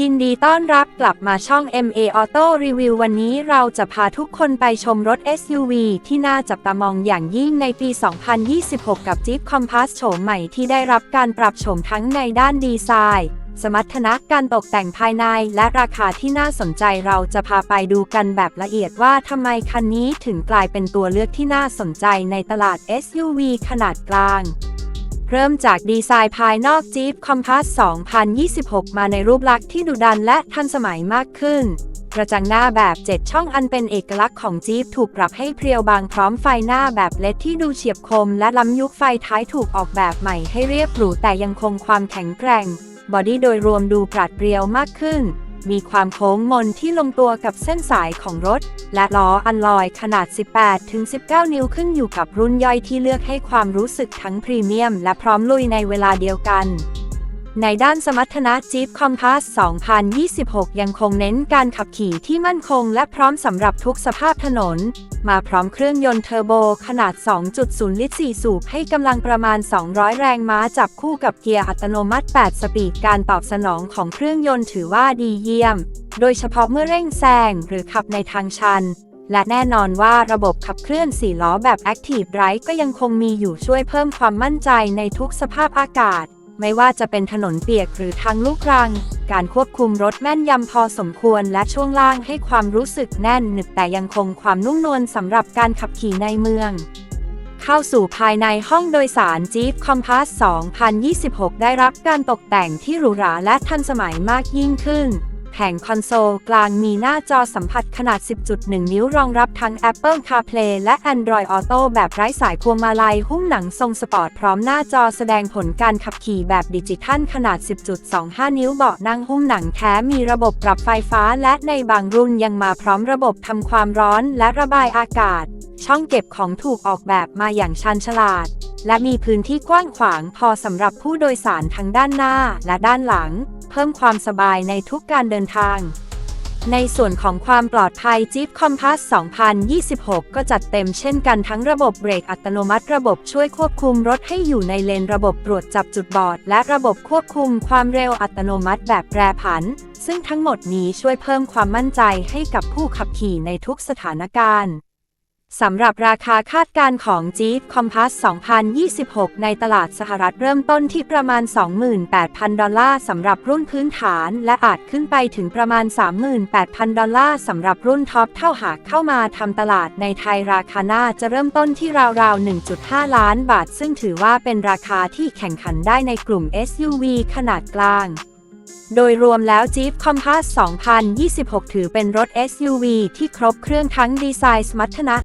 ยินดีต้อนรับกลับมาช่อง MA Auto Review วันนี้เราจะพาทุกคนไปชมรถ SUV ที่น่าจับตามองอย่างยิ่งในปี 2026 กับ Jeep Compass โฉมใหม่ที่ได้รับการปรับโฉมทั้งในด้านดีไซน์ สมรรถนะการตกแต่งภายในและราคาที่น่าสนใจเราจะพาไปดูกันแบบละเอียดว่าทำไมคันนี้ถึงกลายเป็นตัวเลือกที่น่าสนใจในตลาด SUV ขนาดกลางเริ่มจากดีไซน์ภายนอก Jeep Compass 2026 มาในรูปลักษณ์ที่ดุดันและทันสมัยมากขึ้น กระจังหน้าแบบ 7 ช่องอันเป็นเอกลักษณ์ของ Jeep ถูกปรับให้เพรียวบางพร้อมไฟหน้าแบบเลดที่ดูเฉียบคม และล้ำยุคไฟท้ายถูกออกแบบใหม่ให้เรียบหรูแต่ยังคงความแข็งแกร่ง บอดี้โดยรวมดูปราดเปรียวมากขึ้น มีความโค้งมนที่ลงตัวกับเส้นสายของรถ และล้ออันลอยขนาด 18-19 นิ้วขึ้นอยู่กับรุ่นย่อยที่เลือกให้ความรู้สึกทั้งพรีเมียมและพร้อมลุยในเวลาเดียวกัน ในด้านสมรรถนะ Jeep Compass 2026 ยังคงเน้นการขับขี่ที่มั่นคงและพร้อมสำหรับทุกสภาพถนน มาพร้อมเครื่องยนต์เทอร์โบขนาด 2.0 ลิตร 4 สูบให้กำลังประมาณ 200 แรงม้าจับคู่กับเกียร์อัตโนมัติ 8 สปีด การตอบสนองของเครื่องยนต์ถือว่าดีเยี่ยม โดยเฉพาะเมื่อเร่งแซงหรือขับในทางชันและแน่นอนว่าระบบขับเคลื่อน4ล้อแบบ Active Drive ก็ยังคงมีอยู่ช่วยเพิ่มความมั่นใจในทุกสภาพอากาศ ไม่ว่าจะเป็นถนนเปียกหรือทางลูกรัง การควบคุมรถแม่นยำพอสมควรและช่วงล่างให้ความรู้สึกแน่นหนึบแต่ยังคงความนุ่มนวลสำหรับการขับขี่ในเมือง เข้าสู่ภายในห้องโดยสารจี๊ปคอมพาส 2026 ได้รับการตกแต่งที่หรูหราและทันสมัยมากยิ่งขึ้น แผงคอนโซลกลางมีหน้าจอสัมผัสขนาด 10.1 นิ้วรองรับทั้ง Apple CarPlay และ Android Auto แบบไร้สายพวงมาลัยหุ้มหนังทรงสปอร์ตพร้อมหน้าจอแสดงผลการขับขี่แบบดิจิทัลขนาด 10.25 นิ้วเบาะนั่งหุ้มหนังแท้มีระบบปรับไฟฟ้าและในบางรุ่นยังมาพร้อมระบบทำความร้อนและระบายอากาศ ช่องเก็บของถูกออกแบบมาอย่างชันฉลาด และมีพื้นที่กว้างขวางพอสำหรับผู้โดยสารทั้งด้านหน้าและด้านหลัง เพิ่มความสบายในทุกการเดินทาง ในส่วนของความปลอดภัย Jeep Compass 2026 ก็จัดเต็มเช่นกันทั้งระบบเบรกอัตโนมัติระบบช่วยควบคุมรถให้อยู่ในเลนระบบตรวจจับจุดบอด และระบบควบคุมความเร็วอัตโนมัติแบบแปรผัน ซึ่งทั้งหมดนี้ช่วยเพิ่มความมั่นใจให้กับผู้ขับขี่ในทุกสถานการณ์ สำหรับราคาคาดการของ Jeep Compass 2026 ในตลาดสหรัฐเริ่มต้นที่ประมาณ 28,000 ดอลลาร์สำหรับรุ่นพื้นฐานและอาจขึ้นไปถึงประมาณ 38,000 ดอลลาร์สำหรับรุ่นท็อปเท่าหากเข้ามาทำตลาดในไทยราคาหน่าจะเริ่มต้นที่ราวๆ 1.5 ล้านบาท ซึ่งถือว่าเป็นราคาที่แข่งขันได้ในกลุ่ม SUV ขนาดกลางโดยรวมแล้ว Jeep Compass 2026 ถือเป็นรถ SUV ที่ครบเครื่องทั้งดีไซน์สมรรถนะ